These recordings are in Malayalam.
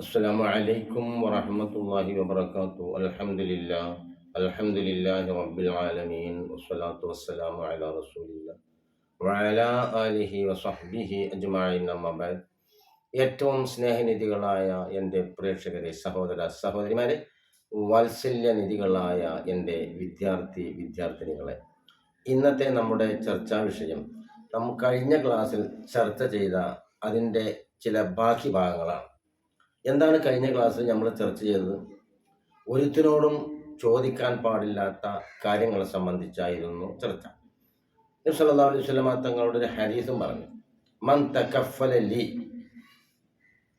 السلام عليكم ورحمة الله وبركاته الحمد لله الحمد لله رب العالمين والصلاة والسلام على رسول الله وعلى آله وصحبه أجمعين أما بعد ഏറ്റവും സ്നേഹനിധികളായ എൻ്റെ പ്രേക്ഷകരെ സഹോദര സഹോദരിമാരെ വാത്സല്യനിധികളായ എൻ്റെ വിദ്യാർത്ഥി വിദ്യാർത്ഥിനികളെ ഇന്നത്തെ നമ്മുടെ ചർച്ചാ വിഷയം നാം കഴിഞ്ഞ ക്ലാസ്സിൽ ചർച്ച ചെയ്ത അതിൻ്റെ ചില ബാക്കി ഭാഗങ്ങളാണ് എന്താണ് കഴിഞ്ഞ ക്ലാസ്സിൽ നമ്മൾ ചർച്ച ചെയ്തത്? ഒരുത്തിനോടും ചോദിക്കാൻ പാടില്ലാത്ത കാര്യങ്ങളെ സംബന്ധിച്ചായിരുന്നു ചർച്ച. നബി സല്ലല്ലാഹു അലൈഹി വസല്ലമ തങ്ങളുടെ ഒരു ഹരീസും പറഞ്ഞു. മൻ തകഫല ലി.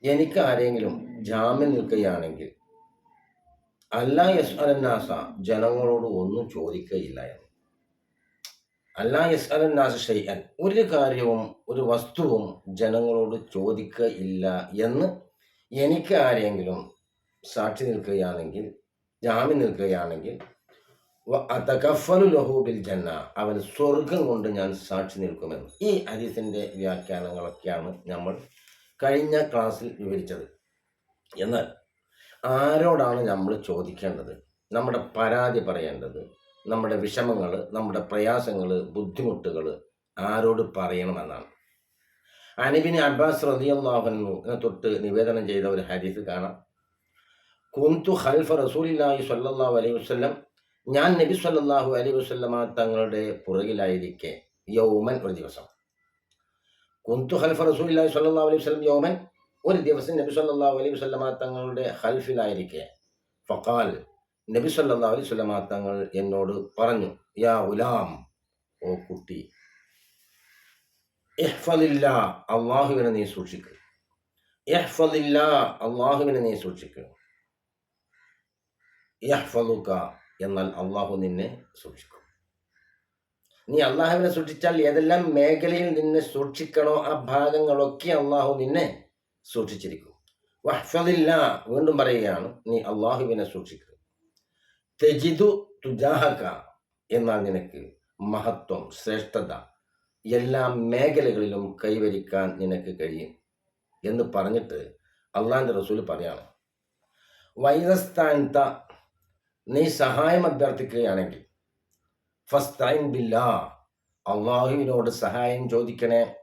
എനിക്ക് ആരെങ്കിലും ജാമ്യം നിൽക്കുകയാണെങ്കിൽ അല്ലാ യസ് അലന്നാസ ജനങ്ങളോട് ഒന്നും ചോദിക്കുകയില്ല എന്ന്. അല്ലാ യസ് അലന്നാസ ഷെയ്യാൻ ഒരു കാര്യവും ഒരു വസ്തുവും ജനങ്ങളോട് ചോദിക്കുകയില്ല എന്ന് എനിക്ക് ആരെങ്കിലും സാക്ഷി നിൽക്കുകയാണെങ്കിൽ ജാമ്യം നിൽക്കുകയാണെങ്കിൽ അതകഫലു ലഹൂബിൽ ജന്ന അവൻ സ്വർഗം കൊണ്ട് ഞാൻ സാക്ഷി നിൽക്കുമെന്ന്. ഈ ഹദീസിന്റെ വ്യാഖ്യാനങ്ങളൊക്കെയാണ് നമ്മൾ കഴിഞ്ഞ ക്ലാസ്സിൽ വിവരിച്ചത്. എന്നാൽ ആരോടാണ് നമ്മൾ ചോദിക്കേണ്ടത്? നമ്മുടെ പരാതി പറയേണ്ടത്? നമ്മുടെ വിഷമങ്ങൾ നമ്മുടെ പ്രയാസങ്ങൾ ബുദ്ധിമുട്ടുകൾ ആരോട് പറയണമെന്നാണ്? അനിബിന് അബ്ബാസ് റതിയല്ലാഹുനു തൊട്ട് നിവേദനം ചെയ്ത ഒരു ഹദീസ് കാണാം. കുന്തു ഖൽഫ റസൂലില്ലാഹി സ്വല്ലല്ലാഹു അലൈഹി വസല്ലം. ഞാൻ നബി സ്വല്ലല്ലാഹു അലൈഹി വസല്ലമ തങ്ങളുടെ പുറകിലായിരിക്കെ. യൗമൻ ഒരു ദിവസം. കുന്തു ഖൽഫ റസൂലില്ലാഹി സ്വല്ലല്ലാഹു അലൈഹി വസല്ലം യൗമൻ ഒരു ദിവസം നബി സ്വല്ലല്ലാഹു അലൈഹി വസല്ലമ തങ്ങളുടെ ഖൽഫിലായിരിക്കെ ഫഖാൽ നബി സ്വല്ലല്ലാഹു അലൈഹി വസല്ലമ തങ്ങൾ എന്നോട് പറഞ്ഞു യാ ഉലാം ഓ കുട്ടി അള്ളാഹുവിനെ നീ സൂക്ഷിക്കുക അള്ളാഹുവിനെ നീ സൂക്ഷിക്കുക എന്നാൽ അള്ളാഹു നിന്നെ സൂക്ഷിക്കും. നീ അള്ളാഹുവിനെ സൂക്ഷിച്ചാൽ ഏതെല്ലാം മേഖലയിൽ നിന്നെ സൂക്ഷിക്കണോ ആ ഭാഗങ്ങളൊക്കെ അള്ളാഹു നിന്നെ സൂക്ഷിച്ചിരിക്കും. വഹ്ഫലില്ല വീണ്ടും പറയുകയാണ് നീ അള്ളാഹുവിനെ സൂക്ഷിക്കുക തെജിതു തുജാഹക എന്നാൽ നിനക്ക് മഹത്വം ശ്രേഷ്ഠത എല്ലാ മേഖലകളിലും കൈവരിക്കാൻ നിനക്ക് കഴിയും എന്ന് പറഞ്ഞിട്ട് അള്ളാന്റെ റസൂൽ പറയാണ്. വൈദസ്ഥാനത്ത നീ സഹായം അഭ്യർത്ഥിക്കുകയാണെങ്കിൽ ഫസ്തൈൻ ബില്ല അള്ളാഹുവിനോട് സഹായം ചോദിക്കണേ.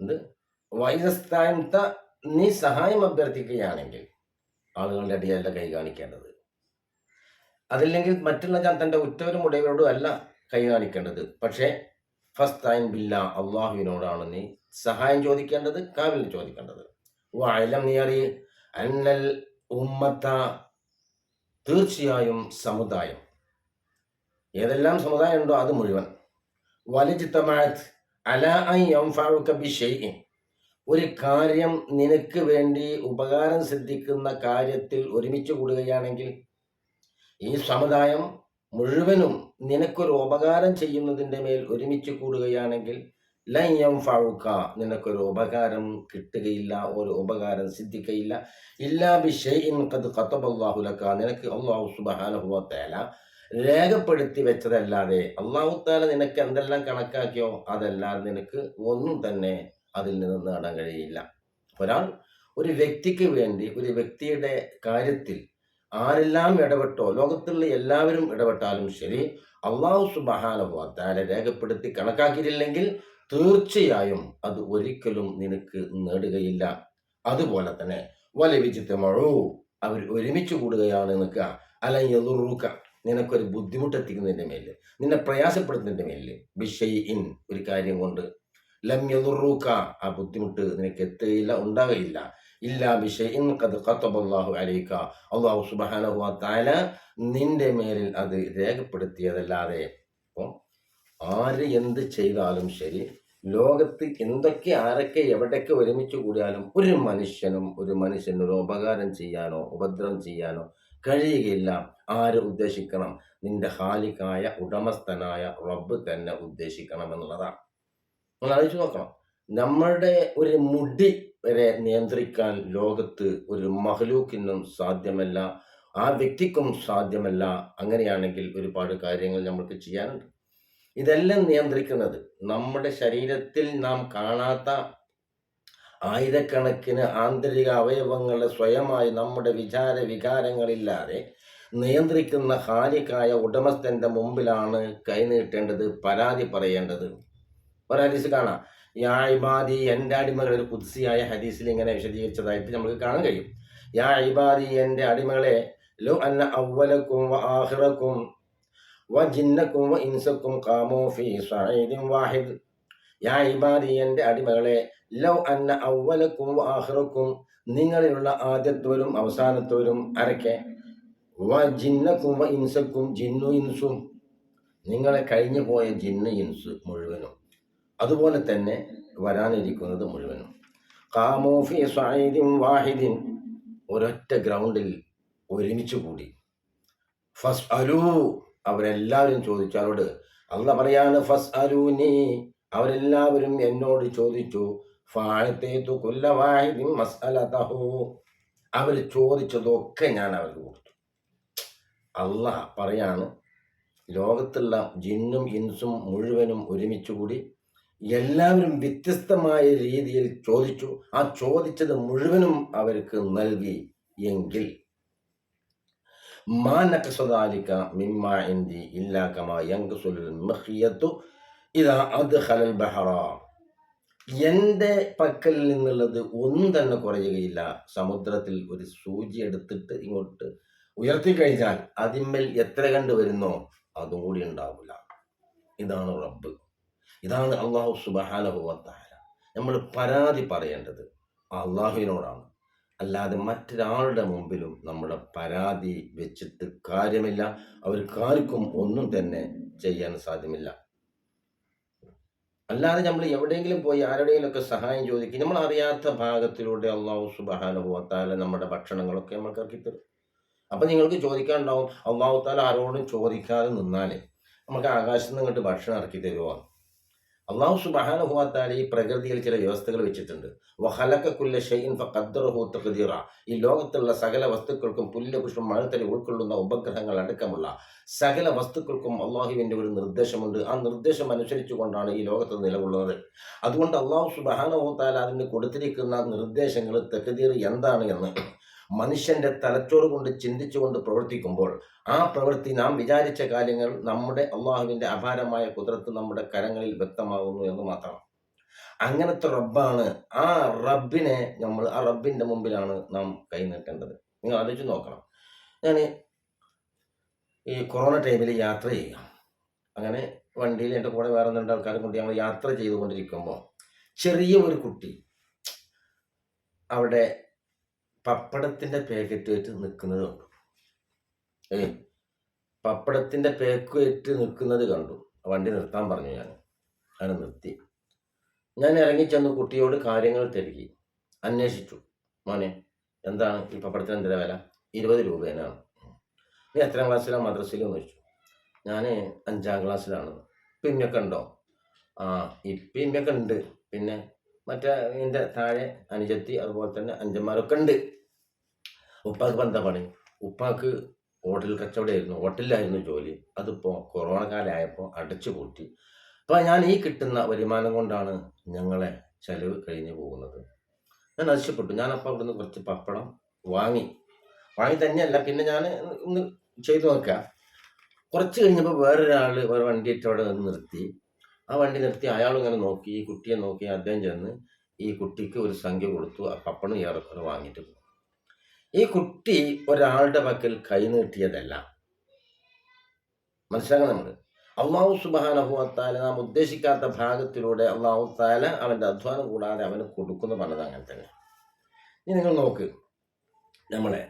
എന്ത്? വൈദസ്ഥാനത്ത നീ സഹായം അഭ്യർത്ഥിക്കുകയാണെങ്കിൽ ആളുകളുടെ അടിയല്ല കൈ കാണിക്കേണ്ടത്. അതില്ലെങ്കിൽ മറ്റുള്ള ഞാൻ തന്റെ ഉറ്റവരും ഉടയവരോടും അല്ല കൈ കാണിക്കേണ്ടത്. പക്ഷേ ഫസ്തൈൻ ബില്ല അള്ളാഹുവിനോടാണ് നീ സഹായം ചോദിക്കേണ്ടത് കാവിൽ ചോദിക്കേണ്ടത്. വായലം നീ അറിയ അന്നൽ ഉമ്മത്ത തീർച്ചയായും സമുദായം. ഏതെല്ലാം സമുദായം ഉണ്ടോ അത് മുഴുവൻ. വലിജിത്തമാത് അല ഒരു കാര്യം നിനക്ക് വേണ്ടി ഉപകാരം സിദ്ധിക്കുന്ന കാര്യത്തിൽ ഒരുമിച്ച് കൂടുകയാണെങ്കിൽ ഈ സമുദായം മുഴുവനും നിനക്കൊരു ഉപകാരം ചെയ്യുന്നതിന്റെ മേൽ ഒരുമിച്ച് കൂടുകയാണെങ്കിൽ ലയ്യം ഫഴുക്ക നിനക്കൊരു ഉപകാരം കിട്ടുകയില്ല ഒരു ഉപകാരം സിദ്ധിക്കയില്ല. ഇല്ലാ ബിഷൈൻ കത് കത്തബല്ലാഹുലക്ക നിനക്ക് അള്ളാഹു സുബാനഹുവ തേല രേഖപ്പെടുത്തി വെച്ചതല്ലാതെ അള്ളാഹു താല നിനക്ക് എന്തെല്ലാം കണക്കാക്കിയോ അതെല്ലാം നിനക്ക് ഒന്നും തന്നെ അതിൽ നിന്ന് നേടാൻ കഴിയില്ല. ഒരാൾ ഒരു വ്യക്തിക്ക് വേണ്ടി ഒരു വ്യക്തിയുടെ കാര്യത്തിൽ ആരെല്ലാം ഇടപെട്ടോ ലോകത്തുള്ള എല്ലാവരും ഇടപെട്ടാലും ശരി അള്ളാഹു സുബഹാനുഭവത്താലെ രേഖപ്പെടുത്തി കണക്കാക്കിയില്ലെങ്കിൽ തീർച്ചയായും അത് ഒരിക്കലും നിനക്ക് നേടുകയില്ല. അതുപോലെ തന്നെ വല വിചിത്തമഴോ അവർ ഒരുമിച്ച് കൂടുകയാണ് നിൽക്കുക അല്ലെങ്കിൽ എതുറൂക്ക നിനക്കൊരു ബുദ്ധിമുട്ടെത്തിക്കുന്നതിന്റെ മേൽ നിന്നെ പ്രയാസപ്പെടുത്തുന്നതിന്റെ മേൽ ബിഷയ് ഇൻ ഒരു കാര്യം കൊണ്ട്. ലം എതുറൂക്ക ആ ബുദ്ധിമുട്ട് നിനക്ക് എത്തുകയില്ല ഉണ്ടാകുകയില്ല ഇല്ലാ ഖദ് അലൈക. അല്ലാഹു സുബ്ഹാനഹു വ തആല നിന്റെ മേലിൽ അത് രേഖപ്പെടുത്തിയതല്ലാതെ അപ്പോൾ ആര് എന്ത് ചെയ്താലും ശരി ലോകത്ത് എന്തൊക്കെ ആരൊക്കെ എവിടൊക്കെ ഒരുമിച്ച് കൂടിയാലും ഒരു മനുഷ്യനും ഒരു മനുഷ്യന് ഉപകാരം ചെയ്യാനോ ഉപദ്രവം ചെയ്യാനോ കഴിയുകയില്ല. ആര് ഉദ്ദേശിക്കണം? നിന്റെ ഹാലിക്കായ ഉടമസ്ഥനായ റബ്ബ് തന്നെ ഉദ്ദേശിക്കണം എന്നുള്ളതാണ് നമ്മൾ ആലോചിച്ച് നോക്കണം. നമ്മളുടെ ഒരു മുടി വരെ നിയന്ത്രിക്കാൻ ലോകത്ത് ഒരു മഹലൂക്കിനും സാധ്യമല്ല ആ വ്യക്തിക്കും സാധ്യമല്ല അങ്ങനെയാണെങ്കിൽ ഒരുപാട് കാര്യങ്ങൾ നമ്മൾക്ക് ചെയ്യാനുണ്ട്. ഇതെല്ലാം നിയന്ത്രിക്കുന്നത് നമ്മുടെ ശരീരത്തിൽ നാം കാണാത്ത ആയിരക്കണക്കിന് ആന്തരിക അവയവങ്ങളെ സ്വയമായി നമ്മുടെ വിചാര വികാരങ്ങളില്ലാതെ നിയന്ത്രിക്കുന്ന ഹാലിക്കായ ഉടമസ്ഥന്റെ മുമ്പിലാണ് കൈനീട്ടേണ്ടത് പരാതി പറയേണ്ടത്. ഒരാലിസ് കാണാം. യാ ഇബാദി എന്റെ അടിമകൾ ഒരു കുത്സിയായ ഹദീസിൽ ഇങ്ങനെ വിശദീകരിച്ചതായിട്ട് നമുക്ക് കാണാൻ കഴിയും. യാ ഇബാദി എന്റെ അടിമകളെ ലോ അന്ന അവലക്കും വ ആഖിറക്കും വ ജിന്നക്കും ഇൻസക്കും ഖാമൂ ഫീ സഈദിൻ വാഹിദ്. യാ ഇബാദി എന്റെ അടിമകളെ ലോ അന്ന അവലക്കും വ ആഖിറക്കും നിങ്ങളിലുള്ള ആദ്യത്തോരും അവസാനത്തോരും അരക്കെ വ ജിന്നക്കും ഇൻസക്കും ജിന്നു ഇൻസും. നിങ്ങളെ കഴിഞ്ഞു പോയ ജിന്ന് ഇൻസ് മുഴുവനും. അതുപോലെ തന്നെ വരാനിരിക്കുന്നത് മുഴുവനും. കാമോഫി സായിദിൻ വാഹിദിൻ ഒരൊറ്റ ഗ്രൗണ്ടിൽ ഒരുമിച്ച് കൂടി. ഫസ് അരു അവരെല്ലാവരും ചോദിച്ചു അവരോട് അള്ള പറയാണ് ഫസ് അലൂനി അവരെല്ലാവരും എന്നോട് ചോദിച്ചു ഫാഴത്തേത്തു കുല്ല വാഹിദിൻ മസ്അലതഹു. അവർ ചോദിച്ചതൊക്കെ ഞാൻ അവർക്ക് കൊടുത്തു. അള്ളാഹ് പറയാണ് ലോകത്തുള്ള ജിന്നും ഇൻസും മുഴുവനും ഒരുമിച്ച് കൂടി എല്ലാവരും വ്യത്യസ്തമായ രീതിയിൽ ചോദിച്ചു. ആ ചോദിച്ചത് മുഴുവനും അവർക്ക് നൽകി എങ്കിൽ മാനക്കസദാലിക്ക മിമ്മ ഇന്തി ഇതാ അത് ഹലൽ ബഹറ. എന്റെ പക്കൽ നിന്നുള്ളത് ഒന്നും തന്നെ കുറയുകയില്ല. സമുദ്രത്തിൽ ഒരു സൂചി എടുത്തിട്ട് ഇങ്ങോട്ട് ഉയർത്തി കഴിഞ്ഞാൽ അതിന്മേൽ എത്ര കണ്ട് വരുന്നോ അതും കൂടി ഉണ്ടാവില്ല. ഇതാണ് റബ്ബ്. ഇതാണ് അള്ളാഹു സുബഹാനുഭവത്തായ നമ്മൾ പരാതി പറയേണ്ടത് അള്ളാഹുവിനോടാണ് അല്ലാതെ മറ്റൊരാളുടെ മുമ്പിലും നമ്മുടെ പരാതി വെച്ചിട്ട് കാര്യമില്ല. അവർക്കാർക്കും ഒന്നും തന്നെ ചെയ്യാൻ സാധ്യമില്ല. അല്ലാതെ നമ്മൾ എവിടെയെങ്കിലും പോയി ആരുടെയെങ്കിലുമൊക്കെ സഹായം ചോദിക്കും. നമ്മൾ അറിയാത്ത ഭാഗത്തിലൂടെ അള്ളാഹു സുബഹാനുഭവത്താല നമ്മുടെ ഭക്ഷണങ്ങളൊക്കെ നമ്മൾക്ക് ഇറക്കിത്തരും അപ്പം നിങ്ങൾക്ക് ചോദിക്കാനുണ്ടാവും അള്ളാഹു താല ആരോടും ചോദിക്കാതെ നിന്നാലേ നമുക്ക് ആകാശത്ത് നിന്ന് ഇങ്ങോട്ട് ഭക്ഷണം ഇറക്കി തരുമോ അള്ളാഹു സുബഹാനുഭവത്താല ഈ പ്രകൃതിയിൽ ചില വ്യവസ്ഥകൾ വെച്ചിട്ടുണ്ട്. വഹലക്കുല്ല ഷെയ്ൻ ഫഖദ്ദറഹു തഖദീറ. ഈ ലോകത്തുള്ള സകല വസ്തുക്കൾക്കും പുല്ല് പുഷ്പം മഴത്തരി ഉൾക്കൊള്ളുന്ന ഉപഗ്രഹങ്ങൾ അടക്കമുള്ള സകല വസ്തുക്കൾക്കും അള്ളാഹുവിന്റെ ഒരു നിർദ്ദേശമുണ്ട്. ആ നിർദ്ദേശം അനുസരിച്ചു കൊണ്ടാണ് ഈ ലോകത്ത് നിലകൊള്ളുന്നത് അതുകൊണ്ട് അള്ളാഹു സുബഹാനുഭവത്താല അതിന് കൊടുത്തിരിക്കുന്ന നിർദ്ദേശങ്ങൾ തെക്കതീർ എന്താണ് എന്ന് മനുഷ്യന്റെ തലച്ചോറ് കൊണ്ട് ചിന്തിച്ചുകൊണ്ട് പ്രവർത്തിക്കുമ്പോൾ ആ പ്രവൃത്തി നാം വിചാരിച്ച കാര്യങ്ങൾ നമ്മുടെ അള്ളാഹുവിന്റെ അപാരമായ കുതിരത്ത് നമ്മുടെ കരങ്ങളിൽ വ്യക്തമാകുന്നു എന്ന് മാത്രം. അങ്ങനത്തെ റബ്ബാണ് ആ റബ്ബിനെ നമ്മൾ ആ റബ്ബിന്റെ മുമ്പിലാണ് നാം കൈനീട്ടേണ്ടത് നിങ്ങൾ ആലോചിച്ച് നോക്കണം. ഞാൻ ഈ കൊറോണ ടൈമിൽ യാത്ര ചെയ്യുക അങ്ങനെ വണ്ടിയിൽ എന്റെ കൂടെ വേറെ രണ്ട് ആൾക്കാരും കൊണ്ട് ഞങ്ങൾ യാത്ര ചെയ്തുകൊണ്ടിരിക്കുമ്പോൾ ചെറിയ ഒരു കുട്ടി അവിടെ പപ്പടത്തിന്റെ പാക്കറ്റുമായിട്ട് നിൽക്കുന്നത് കണ്ടു. ഏ? പപ്പടത്തിന്റെ പാക്കുമായിട്ട് നിൽക്കുന്നത് കണ്ടു. വണ്ടി നിർത്താൻ പറഞ്ഞു ഞാൻ. അങ്ങനെ നിർത്തി. ഞാൻ ഇറങ്ങിച്ചെന്ന് കുട്ടിയോട് കാര്യങ്ങൾ തിരക്കി അന്വേഷിച്ചു. മോനെ എന്താണ് ഈ പപ്പടത്തിന് എന്തിനാ വില? ഇരുപത് രൂപേനാണ്. നീ എത്രാം ക്ലാസ്സിലാണ് മദ്രസയിലെന്ന് ചോദിച്ചു ഞാൻ അഞ്ചാം ക്ലാസ്സിലാണ് പിന്നൊക്കെ ഉണ്ടോ? ആ ഇപ്പിമ്മയൊക്കെ ഉണ്ട്. പിന്നെ മറ്റേ ഇതിന്റെ താഴെ അനുജത്തി അതുപോലെ തന്നെ അഞ്ചന്മാരൊക്കെ ഉണ്ട് ഉപ്പാക്ക് എന്താ പണി? ഉപ്പാക്ക് ഹോട്ടൽ കച്ചവടമായിരുന്നു. ഹോട്ടലിലായിരുന്നു ജോലി. അതിപ്പോൾ കൊറോണ കാലമായപ്പോൾ അടച്ചു പൂട്ടി. അപ്പോൾ ഞാൻ ഈ കിട്ടുന്ന വരുമാനം കൊണ്ടാണ് ഞങ്ങളെ ചെലവ് കഴിഞ്ഞു പോകുന്നത്. ഞാൻ നശിച്ചപ്പെട്ടു ഞാൻ അപ്പോൾ അവിടുന്ന് കുറച്ച് പപ്പടം വാങ്ങി. വാങ്ങി തന്നെയല്ല പിന്നെ ഞാൻ ഒന്ന് ചെയ്തു നോക്കാം. കുറച്ച് കഴിഞ്ഞപ്പോൾ വേറൊരാൾ വേറെ വണ്ടിയിട്ട് അവിടെ നിർത്തി. ആ വണ്ടി നിർത്തി അയാൾ ഇങ്ങനെ നോക്കി ഈ കുട്ടിയെ നോക്കി അദ്ദേഹം ചെന്ന് ഈ കുട്ടിക്ക് ഒരു സംഖ്യ കൊടുത്തു ആ പപ്പടം ഏറെക്കുറെ വാങ്ങിയിട്ട് പോകും ഈ കുട്ടി ഒരാളുടെ പക്കൽ കൈനീട്ടിയതല്ല മനസ്സിലാക്കണം നമ്മൾ അള്ളാഹു സുബാനഹുവത്താല നാം ഉദ്ദേശിക്കാത്ത ഭാഗത്തിലൂടെ അള്ളാഹു താല അവന്റെ അധ്വാനം കൂടാതെ അവന് കൊടുക്കുന്നു പറഞ്ഞത് അങ്ങനെ തന്നെ. ഇനി നിങ്ങൾ നോക്ക് നമ്മളെ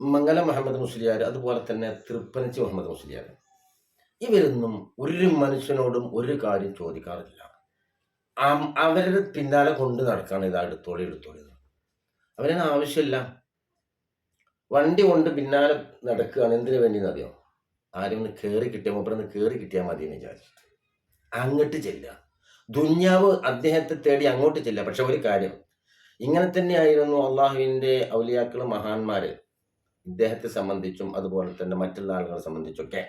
മംഗലം മുഹമ്മദ് മുസ്ലിയാർ അതുപോലെ തന്നെ തൃപ്പനച്ചി മുഹമ്മദ് മുസ്ലിയാർ ഇവരൊന്നും ഒരു മനുഷ്യനോടും ഒരു കാര്യം ചോദിക്കാറില്ല. അവരുടെ പിന്നാലെ കൊണ്ട് നടക്കാണ് ഇത് എടുത്തോളി എടുത്തോളി. അവരതിന് ആവശ്യമില്ല. വണ്ടി കൊണ്ട് പിന്നാലെ നടക്കുകയാണ് എന്തിനു വേണ്ടി എന്നറിയോ ആരും ഒന്ന് കയറി കിട്ടിയ മൂപ്പറൊന്ന് കയറി കിട്ടിയാൽ മതി എന്ന് വിചാരിച്ചിട്ട് അങ്ങോട്ട് ചെല്ലുക. ദുന്യാവ് അദ്ദേഹത്തെ തേടി അങ്ങോട്ട് ചെല്ലുക. പക്ഷെ ഒരു കാര്യം ഇങ്ങനെ തന്നെയായിരുന്നു അള്ളാഹുവിന്റെ ഔലിയാക്കൾ മഹാന്മാര്. ഇദ്ദേഹത്തെ സംബന്ധിച്ചും അതുപോലെ തന്നെ മറ്റുള്ള ആളുകളെ സംബന്ധിച്ചൊക്കെ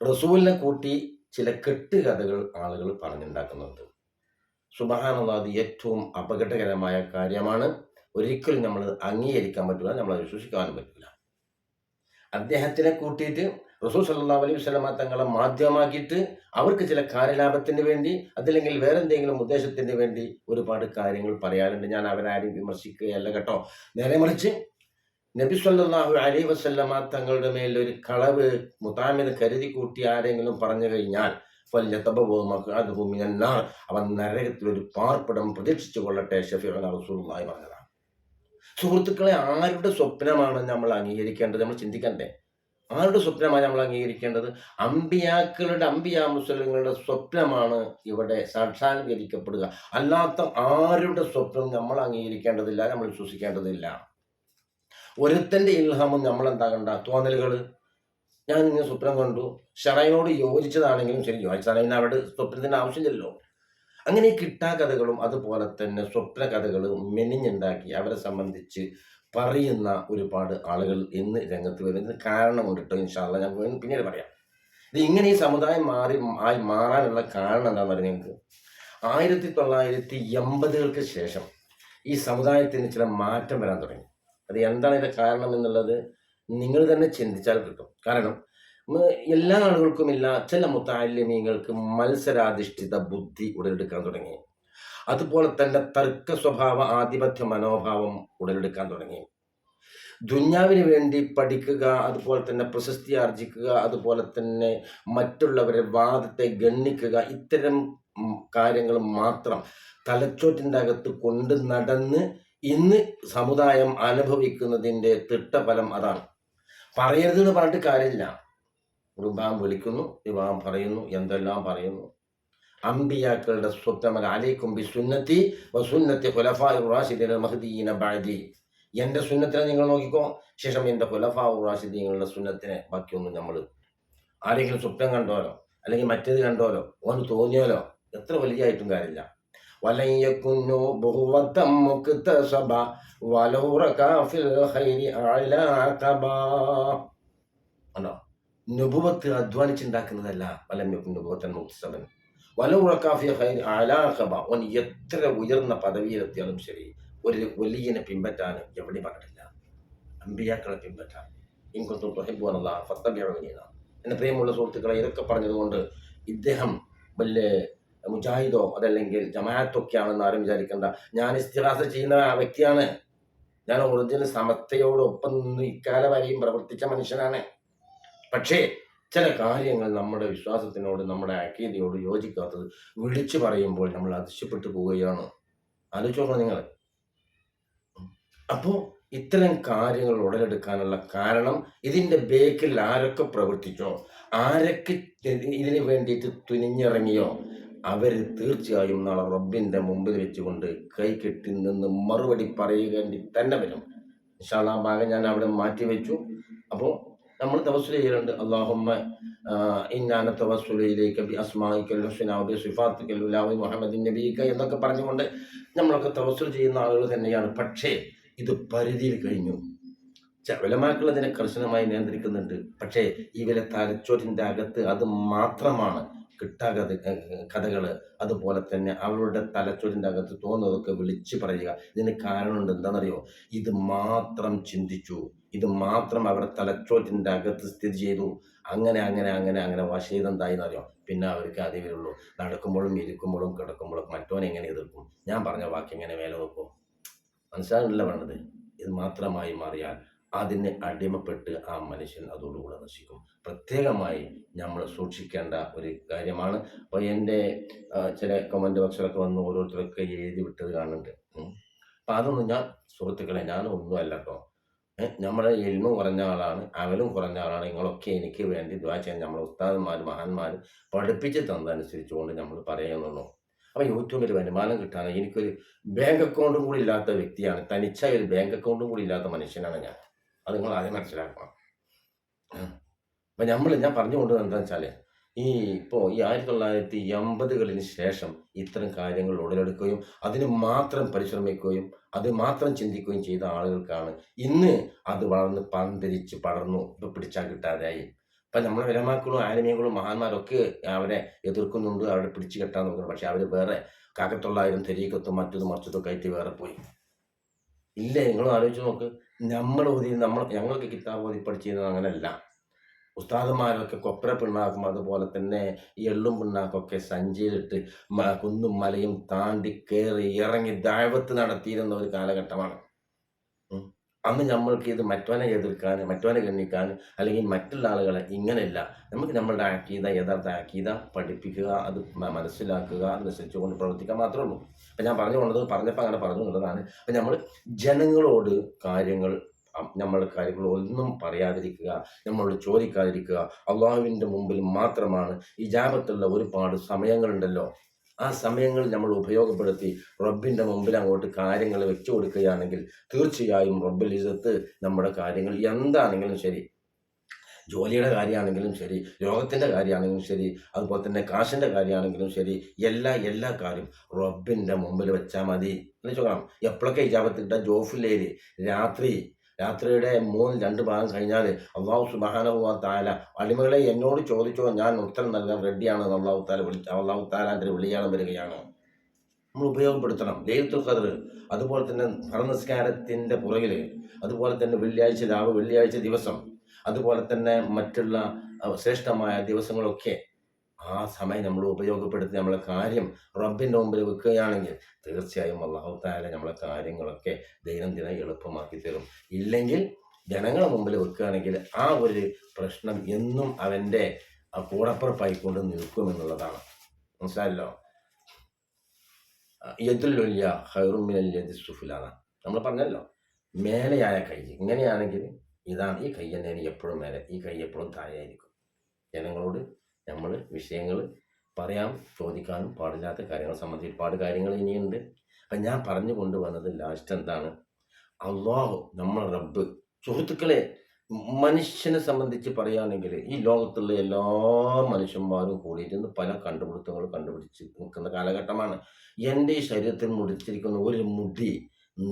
റസൂലിനെ കൂട്ടി ചില കെട്ടുകഥകൾ ആളുകൾ പറഞ്ഞുണ്ടാക്കുന്നുണ്ട് സുബഹാനുള്ള അത് ഏറ്റവും അപകടകരമായ കാര്യമാണ്. ഒരിക്കലും നമ്മൾ അംഗീകരിക്കാൻ പറ്റില്ല നമ്മൾ വിശ്വസിക്കാനും പറ്റില്ല. അദ്ദേഹത്തിനെ കൂട്ടിയിട്ട് റസൂൽ സല്ലാ അലൈഹി വസല്ലമ തങ്ങളെ മാധ്യമമാക്കിയിട്ട് അവർക്ക് ചില കാര്യലാഭത്തിന് വേണ്ടി അതല്ലെങ്കിൽ വേറെ എന്തെങ്കിലും ഉദ്ദേശത്തിന് വേണ്ടി ഒരുപാട് കാര്യങ്ങൾ പറയാറുണ്ട്. ഞാൻ അവരാരും വിമർശിക്കുകയല്ല കേട്ടോ. നേരെ മറിച്ച് നബി സല്ലല്ലാഹു അലൈഹി വസല്ലമ തങ്ങളുടെ മേൽ ഒരു കളവ് മുതാമിന് കരുതി കൂട്ടി ആരെങ്കിലും പറഞ്ഞു കഴിഞ്ഞാൽ അവൻ നരകത്തിൽ ഒരു പാർപ്പിടം പ്രതീക്ഷിച്ചു കൊള്ളട്ടെ ഷഫീഖ് റസൂലുള്ളാഹി പറഞ്ഞതാണ്. സുഹൃത്തുക്കളെ ആരുടെ സ്വപ്നമാണ് നമ്മൾ അംഗീകരിക്കേണ്ടത്? നമ്മൾ ചിന്തിക്കണ്ടേ. ആരുടെ സ്വപ്നമാണ് നമ്മൾ അംഗീകരിക്കേണ്ടത്? അമ്പിയാക്കളുടെ അമ്പിയാ മുസ്ലിങ്ങളുടെ സ്വപ്നമാണ് ഇവിടെ സാക്ഷാത്കരിക്കപ്പെടുക. അല്ലാത്ത ആരുടെ സ്വപ്നം നമ്മൾ അംഗീകരിക്കേണ്ടതില്ല നമ്മൾ വിശ്വസിക്കേണ്ടതില്ല. ഒരുത്തന്റെ ഇൽഹാമും നമ്മൾ എന്താകണ്ട തോന്നലുകൾ ഞാൻ ഇങ്ങനെ സ്വപ്നം കണ്ടു. ഷറൈനോട് യോജിച്ചതാണെങ്കിലും ശരി യോജിച്ചതാണെങ്കിൽ അവിടെ സ്വപ്നത്തിന്റെ ആവശ്യമില്ലല്ലോ. അങ്ങനെ ഈ കിട്ടാക്കഥകളും അതുപോലെ തന്നെ സ്വപ്ന കഥകളും മെനിഞ്ഞുണ്ടാക്കി അവരെ സംബന്ധിച്ച് പറയുന്ന ഒരുപാട് ആളുകൾ ഇന്ന് രംഗത്ത് വരുന്നതിന് കാരണമുണ്ട് കേട്ടോ ഇൻഷാല്ല ഞാൻ പിന്നീട് പറയാം. ഇത് ഇങ്ങനെ ഈ സമുദായം മാറി ആയി മാറാനുള്ള കാരണം എന്താണെന്ന് പറഞ്ഞാൽ നിങ്ങൾക്ക്? ആയിരത്തി തൊള്ളായിരത്തി എൺപതുകൾക്ക് ശേഷം ഈ സമുദായത്തിന് ചില മാറ്റം വരാൻ തുടങ്ങി. അത് എന്താണ് ഇതിന്റെ കാരണം എന്നുള്ളത് നിങ്ങൾ തന്നെ ചിന്തിച്ചാൽ കിട്ടും. കാരണം എല്ലാ ആളുകൾക്കും ഇല്ല ചില മുത്താലിമീങ്ങൾക്ക് മത്സരാധിഷ്ഠിത ബുദ്ധി ഉടലെടുക്കാൻ തുടങ്ങി. അതുപോലെ തന്നെ തർക്ക സ്വഭാവ ആധിപത്യ മനോഭാവം ഉടലെടുക്കാൻ തുടങ്ങി. ദുന്യാവിന് വേണ്ടി പഠിക്കുക അതുപോലെ തന്നെ പ്രശസ്തി ആർജിക്കുക അതുപോലെ തന്നെ മറ്റുള്ളവരെ വാദത്തെ ഗണ്ണിക്കുക ഇത്തരം കാര്യങ്ങൾ മാത്രം തലച്ചോറ്റിന്റെ അകത്ത് കൊണ്ട് നടന്ന് ഇന്ന് സമുദായം അനുഭവിക്കുന്നതിന്റെ തിട്ടഫലം അതാണ്. പറയരുത് എന്ന് പറഞ്ഞിട്ട് കാര്യമില്ല. കുടുംബം വിളിക്കുന്നു വിവാഹം പറയുന്നു എന്തെല്ലാം പറയുന്നു. അമ്പിയാക്കളുടെ സ്വപ്നമൽ അലൈക്കും ബി സുന്നത്തി സുന്നത്തി റാഷിദീന മഹദീന ബഅദി. എന്റെ സുന്നത്തിനെ നിങ്ങൾ നോക്കിക്കോ. ശേഷം എന്റെ ഹുലഫാ ഉറാഷിദീങ്ങളുടെ സുന്നത്തിനെ ബാക്കിയൊന്നും നമ്മൾ ആരെങ്കിലും സ്വപ്നം കണ്ടോലോ? അല്ലെങ്കിൽ മറ്റേത് കണ്ടോലോ? ഓന് തോന്നിയാലോ? എത്ര വലിയായിട്ടും കാര്യമില്ല. വലയ്യക്കുന്നു ബഹുവത്തം മുക്തസബ വലൗറക ഫിൽ ഖൈരി അലാഖബ ഉണ്ടോ നുബുവത്ത് അധ്വാനിച്ചുണ്ടാക്കുന്നതല്ല വലമ്യക്കും നുബുവത്തൻ മുക്തസബൻ വലൗറക്കാഫി ഖൈരി അലാഖബ ഓൻ എത്ര ഉയർന്ന പദവിയിലെത്തിയാലും ശരി ഒരു വലിയനെ പിൻപറ്റാൻ എവിടെ പറഞ്ഞിട്ടില്ല അമ്പിയാക്കളെ പിൻപറ്റാൻ. ഇൻകൊത്തും തൊഹിബുവാനുള്ള ഫത്തബിയവനീന എന്ന പ്രിയമുള്ള സുഹൃത്തുക്കളെ ഇതൊക്കെ പറഞ്ഞതുകൊണ്ട് ഇദ്ദേഹം വലിയ മുജാഹിദോ അതല്ലെങ്കിൽ ജമാഅത്തൊക്കെയാണെന്ന് ആരും വിചാരിക്കണ്ട. ഞാൻ ഇസ്തിഹാസ ചെയ്യുന്ന വ്യക്തിയാണ്. ഞാൻ ഒറിജിനൽ സമത്വയോടൊപ്പം നിന്ന് ഇക്കാലം വരെയും പ്രവർത്തിച്ച മനുഷ്യനാണ്. പക്ഷേ ചില കാര്യങ്ങൾ നമ്മുടെ വിശ്വാസത്തിനോട് നമ്മുടെ അക്കീതയോട് യോജിക്കാത്തത് വിളിച്ചു പറയുമ്പോൾ നമ്മൾ അതിശയപ്പെട്ടു പോവുകയാണ്. ആലോചിച്ചോളൂ നിങ്ങൾ. അപ്പോൾ ഇത്തരം കാര്യങ്ങൾ ഉടലെടുക്കാനുള്ള കാരണം ഇതിന്റെ ബേക്കിൽ ആരൊക്കെ പ്രവർത്തിച്ചോ? ആരൊക്കെ ഇതിനു വേണ്ടിയിട്ട് തുനിഞ്ഞിറങ്ങിയോ? അവർ തീർച്ചയായും നാളെ റബ്ബിന്റെ മുമ്പിൽ വെച്ചുകൊണ്ട് കൈ കെട്ടി നിന്ന് മറുപടി പറയേണ്ടി തന്നെ വരും. ആ ഭാഗം ഞാൻ അവിടെ മാറ്റി വെച്ചു. അപ്പോൾ നമ്മൾ തവസ്സുൽ ചെയ്യലുണ്ട്. അള്ളാഹുമ്മ ഇന്നാന തവസ്സുലയിലേക്ക് ബി അസ്മായിക്കൽ ഹുസ്നാബി സിഫാത്തിക്കൽ ഉലാവി മുഹമ്മദ് നബീക്ക എന്നൊക്കെ പറഞ്ഞുകൊണ്ട് നമ്മളൊക്കെ തവസ്സുൽ ചെയ്യുന്ന ആളുകൾ തന്നെയാണ്. പക്ഷേ ഇത് പരിധിയിൽ കഴിഞ്ഞു. ചവലമാക്കൾ അതിനെ കർശനമായി നിയന്ത്രിക്കുന്നുണ്ട്. പക്ഷേ ഈ ഇവരെ തലച്ചോറ്റിന്റെ അകത്ത് അത് മാത്രമാണ്. കിട്ടാകഥ കഥകൾ അതുപോലെ തന്നെ അവളുടെ തലച്ചോറിന്റെ അകത്ത് തോന്നതൊക്കെ വിളിച്ചു പറയുക. ഇതിന് കാരണമുണ്ട് എന്താണെന്നറിയോ? ഇത് മാത്രം ചിന്തിച്ചു. ഇത് മാത്രം അവരുടെ തലച്ചോറ്റിന്റെ അകത്ത് സ്ഥിതി ചെയ്തു. അങ്ങനെ അങ്ങനെ അങ്ങനെ അങ്ങനെ വശീതെന്തായിന്നറിയോ പിന്നെ അവർക്ക് അതേ വരുള്ളൂ. നടക്കുമ്പോഴും ഇരിക്കുമ്പോഴും കിടക്കുമ്പോഴും മറ്റോനെ എങ്ങനെ എതിർക്കും? ഞാൻ പറഞ്ഞ വാക്ക് എങ്ങനെ വേല നോക്കും മനസ്സിലാകുന്നില്ല വേണ്ടത് ഇത് മാത്രമായി മാറിയാൽ അതിന് അടിമപ്പെട്ട് ആ മനുഷ്യൻ അതോടുകൂടെ നശിക്കും. പ്രത്യേകമായി നമ്മൾ സൂക്ഷിക്കേണ്ട ഒരു കാര്യമാണ്. അപ്പോൾ എന്റെ ചില കമന്റ് ബോക്സിലൊക്കെ വന്ന് ഓരോരുത്തരൊക്കെ എഴുതി വിട്ടത് കാണുന്നുണ്ട്. അപ്പം അതൊന്നും ഞാൻ സുഹൃത്തുക്കളെ ഞാനും ഒന്നുമല്ല കേട്ടോ നമ്മുടെ എൽമും കുറഞ്ഞ ആളാണ് അവലും കുറഞ്ഞ ആളാണ്. നിങ്ങളൊക്കെ എനിക്ക് വേണ്ടി ദ്വാ ചെയ്യാൻ നമ്മളെ ഉസ്താദന്മാർ മഹാന്മാർ പഠിപ്പിച്ച് തന്നതനുസരിച്ചുകൊണ്ട് നമ്മൾ പറയുന്നുള്ളൂ. അപ്പോൾ യൂട്യൂബിൽ വരുമാനം കിട്ടാൻ എനിക്കൊരു ബാങ്ക് അക്കൗണ്ടും കൂടി ഇല്ലാത്ത വ്യക്തിയാണ്. തനിച്ചായ ഒരു ബാങ്ക് അക്കൗണ്ടും കൂടി ഇല്ലാത്ത മനുഷ്യനാണ് ഞാൻ. അത് നിങ്ങൾ ആദ്യം മനസ്സിലാക്കണം. അപ്പം നമ്മൾ ഞാൻ പറഞ്ഞുകൊണ്ട് എന്താണെന്ന് വെച്ചാൽ ഈ ഇപ്പോൾ ഈ ആയിരത്തി തൊള്ളായിരത്തി എൺപതുകളിന് ശേഷം ഇത്തരം കാര്യങ്ങൾ ഉടലെടുക്കുകയും അതിന് മാത്രം പരിശ്രമിക്കുകയും അത് മാത്രം ചിന്തിക്കുകയും ചെയ്ത ആളുകൾക്കാണ് ഇന്ന് അത് വളർന്ന് പന്തിരിച്ച് പടർന്നു ഇപ്പം പിടിച്ചാൽ കിട്ടാതെയായി. ഇപ്പം നമ്മളെ വിലമാക്കളും ആനിമീങ്ങളും മഹാന്മാരൊക്കെ അവരെ എതിർക്കുന്നുണ്ട് അവരെ പിടിച്ചു കെട്ടാൻ നോക്കുന്നു പക്ഷെ അവർ വേറെ കാക്കത്തൊള്ളായിരം തെരീക്കത്തും മറ്റതും മറിച്ചതും കയറ്റി വേറെ പോയി. ഇല്ല നിങ്ങൾ ആലോചിച്ച് നോക്ക്. നമ്മൾ ഓതി നമ്മൾ ഞങ്ങൾക്ക് കിതാബ് ഓതി പഠിച്ചിരുന്നത് അങ്ങനെയല്ല. ഉസ്താദന്മാരൊക്കെ കൊപ്ര പിണ്ണാക്കും അതുപോലെ തന്നെ എള്ളും പിണ്ണാക്കൊക്കെ സഞ്ചിയിലിട്ട് കുന്നും മലയും താണ്ടി കയറി ഇറങ്ങി ദാഴ്വത്ത് നടത്തിയിരുന്ന ഒരു കാലഘട്ടമാണ്. അന്ന് നമ്മൾക്ക് ഇത് മറ്റവനെ എതിർക്കാൻ മറ്റവനെ ഗണ്ണിക്കാൻ അല്ലെങ്കിൽ മറ്റുള്ള ആളുകളെ ഇങ്ങനെയല്ല. നമുക്ക് നമ്മളുടെ ആക്കീത യഥാർത്ഥ ആക്കീത പഠിപ്പിക്കുക അത് മനസ്സിലാക്കുക അതനുസരിച്ച് കൊണ്ട് പ്രവർത്തിക്കാൻ മാത്രമേ ഉള്ളൂ. അപ്പം ഞാൻ പറഞ്ഞു കൊണ്ടത് പറഞ്ഞപ്പോൾ അങ്ങനെ പറഞ്ഞു കൊണ്ടതാണ് അപ്പം നമ്മൾ ജനങ്ങളോട് കാര്യങ്ങൾ നമ്മൾ കാര്യങ്ങൾ ഒന്നും പറയാതിരിക്കുക നമ്മളോട് ചോദിക്കാതിരിക്കുക അള്ളാഹുവിന്റെ മുമ്പിൽ മാത്രമാണ് ഈ ജാപത്തുള്ള ഒരുപാട് സമയങ്ങളുണ്ടല്ലോ. ആ സമയങ്ങൾ നമ്മൾ ഉപയോഗപ്പെടുത്തി റബ്ബിന്റെ മുമ്പിൽ അങ്ങോട്ട് കാര്യങ്ങൾ വെച്ചു കൊടുക്കുകയാണെങ്കിൽ തീർച്ചയായും റബ്ബിൽ ഇസത്ത് നമ്മുടെ കാര്യങ്ങൾ എന്താണെങ്കിലും ശരി. ജോലിയുടെ കാര്യമാണെങ്കിലും ശരി രോഗത്തിന്റെ കാര്യമാണെങ്കിലും ശരി അതുപോലെ തന്നെ കാശിന്റെ കാര്യമാണെങ്കിലും ശരി എല്ലാ എല്ലാ കാര്യം റബ്ബിന്റെ മുമ്പിൽ വെച്ചാൽ മതി. എന്ന് ചോദിക്കണം എപ്പോഴൊക്കെ ഇജാബത്ത് കിട്ടുക? ജോഫിലേര് രാത്രി രാത്രിയുടെ മൂന്ന് രണ്ട് ഭാഗം കഴിഞ്ഞാൽ അള്ളാഹു സുബാനുഭവ താല അടിമകളെ എന്നോട് ചോദിച്ചോ ഞാൻ ഉത്തരം നൽകാൻ റെഡിയാണ് അള്ളാഹു താല വിളി അള്ളാഹു താലാന്റെ വിളിയാളം വരികയാണ്. നമ്മൾ ഉപയോഗപ്പെടുത്തണം. ദൈവത്തുൽ ഖദർ അതുപോലെ തന്നെ ഭരണസ്കാരത്തിന്റെ പുറകിൽ അതുപോലെ തന്നെ വെള്ളിയാഴ്ച രാവ് വെള്ളിയാഴ്ച ദിവസം അതുപോലെ തന്നെ മറ്റുള്ള ശ്രേഷ്ഠമായ ദിവസങ്ങളൊക്കെ ആ സമയം നമ്മൾ ഉപയോഗപ്പെടുത്തി നമ്മളെ കാര്യം റബ്ബിന്റെ മുമ്പിൽ വെക്കുകയാണെങ്കിൽ തീർച്ചയായും അള്ളാഹു താല നമ്മളെ കാര്യങ്ങളൊക്കെ ദൈനംദിനം എളുപ്പമാക്കി തരും. ഇല്ലെങ്കിൽ ജനങ്ങളെ മുമ്പിൽ വെക്കുകയാണെങ്കിൽ ആ ഒരു പ്രശ്നം എന്നും അവന്റെ കൂടപ്പുറപ്പായിക്കൊണ്ട് നിൽക്കുമെന്നുള്ളതാണ് മനസ്സിലായല്ലോ? യദുല്ലുല്യ സുഫുലാണ് സുഫിലാണ് നമ്മൾ പറഞ്ഞല്ലോ മേലെയായ കൈ. ഇങ്ങനെയാണെങ്കിൽ ഇതാണ് ഈ കൈ തന്നെയാണ് എപ്പോഴും മേലെ ഈ കൈ എപ്പോഴും താഴെയായിരിക്കും. ജനങ്ങളോട് നമ്മൾ വിഷയങ്ങൾ പറയാം ചോദിക്കാനും പാടില്ലാത്ത കാര്യങ്ങൾ സംബന്ധിച്ച് ഒരുപാട് കാര്യങ്ങൾ ഇനിയുണ്ട്. അപ്പം ഞാൻ പറഞ്ഞു കൊണ്ടുവന്നത് ലാസ്റ്റ് എന്താണ്? അള്ളാഹു നമ്മൾ റബ്ബ് സുഹൃത്തുക്കളെ മനുഷ്യനെ സംബന്ധിച്ച് പറയുകയാണെങ്കിൽ ഈ ലോകത്തുള്ള എല്ലാ മനുഷ്യന്മാരും കൂടിയിരുന്ന് പല കണ്ടുപിടുത്തങ്ങൾ കണ്ടുപിടിച്ച് നിൽക്കുന്ന കാലഘട്ടമാണ്. എന്റെ ഈ ശരീരത്തിൽ മുടിച്ചിരിക്കുന്ന ഒരു മുടി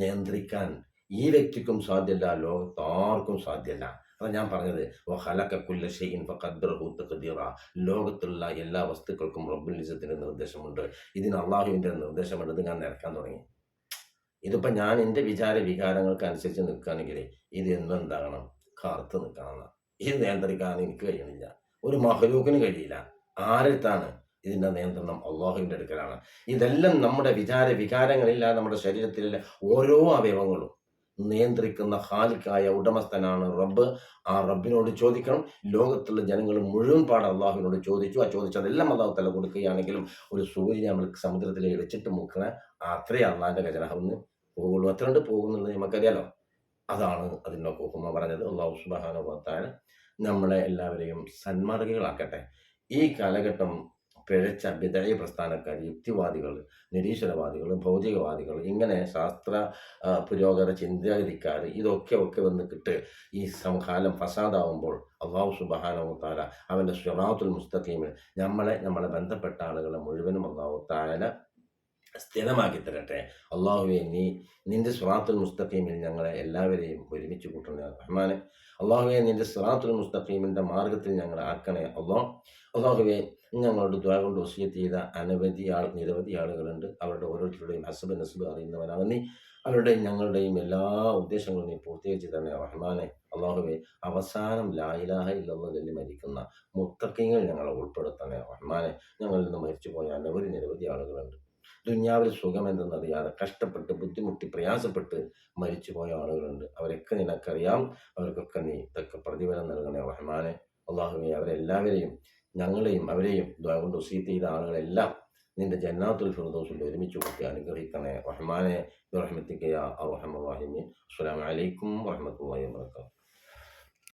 നിയന്ത്രിക്കാൻ ഈ വ്യക്തിക്കും സാധ്യമല്ല ലോകത്ത് ആർക്കും സാധ്യമല്ല അതാണ് ഞാൻ പറഞ്ഞത് ലോകത്തുള്ള എല്ലാ വസ്തുക്കൾക്കും റബ്ബുൽ ഇസത്തിന്റെ നിർദ്ദേശമുണ്ട്. ഇതിന് അള്ളാഹുവിന്റെ നിർദ്ദേശമുണ്ട് ഇത് ഞാൻ നിരക്കാൻ തുടങ്ങി. ഇതിപ്പോൾ ഞാൻ എന്റെ വിചാര വികാരങ്ങൾക്ക് അനുസരിച്ച് നിൽക്കുകയാണെങ്കിൽ ഇത് എന്നും എന്താകണം കറുത്ത് നിൽക്കണം. ഇത് നിയന്ത്രിക്കാൻ എനിക്ക് കഴിയണില്ല ഒരു മഹലൂക്കിന് കഴിയില്ല. ആരടുത്താണ് ഇതിന്റെ നിയന്ത്രണം? അള്ളാഹുവിന്റെ അടുക്കലാണ്. ഇതെല്ലാം നമ്മുടെ വിചാര വികാരങ്ങളില്ല നമ്മുടെ ശരീരത്തിലെ ഓരോ അവയവങ്ങളും നിയന്ത്രിക്കുന്ന ഹാലിക്കായ ഉടമസ്ഥനാണ് റബ്ബ്. ആ റബ്ബിനോട് ചോദിക്കണം. ലോകത്തുള്ള ജനങ്ങൾ മുഴുവൻ പാട് അള്ളാഹുവിനോട് ചോദിച്ചു. ആ ചോദിച്ചതെല്ലാം അള്ളാഹു തല കൊടുക്കുകയാണെങ്കിലും ഒരു സൂര്യനെ നമ്മൾ സമുദ്രത്തിൽ വെച്ചിട്ട് മുക്കണ അത്രേ അള്ളാഹിന്റെ ഖജനാഹെന്ന് പോകുള്ളൂ. അത്ര കണ്ട് പോകുന്നുള്ളത് നമുക്കറിയാലോ? അതാണ് അതിനൊക്കെ ഉപ്പമ പറഞ്ഞത്. അള്ളാഹു സുബാനുഭവത്തായ നമ്മളെ എല്ലാവരെയും സന്മാർഗികളാക്കട്ടെ. ഈ കാലഘട്ടം പിഴച്ച വിധേയ പ്രസ്ഥാനക്കാർ യുക്തിവാദികൾ നിരീശ്വരവാദികൾ ഭൗതികവാദികൾ ഇങ്ങനെ ശാസ്ത്ര പുരോഗതി ചിന്താഗതിക്കാർ ഇതൊക്കെ ഒക്കെ വന്നിട്ട് ഈ സംകാലം ഫസാദാവുമ്പോൾ അള്ളാഹു സുബാനവു താല അവന്റെ സ്വറാത്തുൽ മുസ്തഖീമിൽ നമ്മളെ നമ്മളെ ബന്ധപ്പെട്ട ആളുകളെ മുഴുവനും അള്ളാഹു താല സ്ഥിരമാക്കി തരട്ടെ. അള്ളാഹുവെ നീ നിന്റെ സ്വറാത്തുൽ മുസ്തഖീമിൽ ഞങ്ങളെ എല്ലാവരെയും ഒരുമിച്ച് കൂട്ടണേ റഹ്മാനെ. അള്ളാഹുവെ നിന്റെ സ്വറാത്തുൽ മുസ്തഖീമിന്റെ മാർഗത്തിൽ ഞങ്ങളെ ആക്കണേ അള്ളാഹ്. അള്ളാഹുവെ ഞങ്ങളോട് ദ്വാ കൊണ്ട് വസിയത്ത് ചെയ്ത അനവധി ആൾ നിരവധി ആളുകളുണ്ട്. അവരുടെ ഓരോരുത്തരുടെയും ഹസബ് നസബ് അറിയുന്നവനാണ് അവരുടെയും ഞങ്ങളുടെയും എല്ലാ ഉദ്ദേശങ്ങളും നീ പൂർത്തീകരിച്ച് തന്നെ റഹ്മാനെ. അള്ളാഹുവെ അവസാനം ലായിലാഹ ഇല്ലെന്നതിൽ മരിക്കുന്ന മുത്തക്കിങ്ങൾ ഞങ്ങളെ ഉൾപ്പെടുത്തണേ റഹ്മാനെ. ഞങ്ങളിൽ നിന്ന് മരിച്ചുപോയ അനവധി നിരവധി ആളുകളുണ്ട്. ദുന്യാവിൽ സുഖം എന്തെന്നറിയാതെ കഷ്ടപ്പെട്ട് ബുദ്ധിമുട്ടി പ്രയാസപ്പെട്ട് മരിച്ചുപോയ ആളുകളുണ്ട്. അവരൊക്കെ നിനക്കറിയാം. അവർക്കൊക്കെ നീ ഇതൊക്കെ പ്രതിഫലം നൽകണേ റഹ്മാനെ. അള്ളാഹുവെ അവരെല്ലാവരെയും ഞങ്ങളെയും അവരെയും കൊണ്ട് വസീത്ത് ചെയ്ത ആളുകളെല്ലാം നിന്റെ ജന്നാത്തുൽ ഫിർദൗസിൽ ഒരുമിച്ച് കൂട്ടി അനുഗ്രഹിക്കണേ റഹ്മാനെ റഹ്മത്തിക്കയ അറഹമുറാഹിമീൻ അസ്സലാമു അലൈക്കും വറഹ്മത്തുള്ളാഹി വബറകാതുഹു.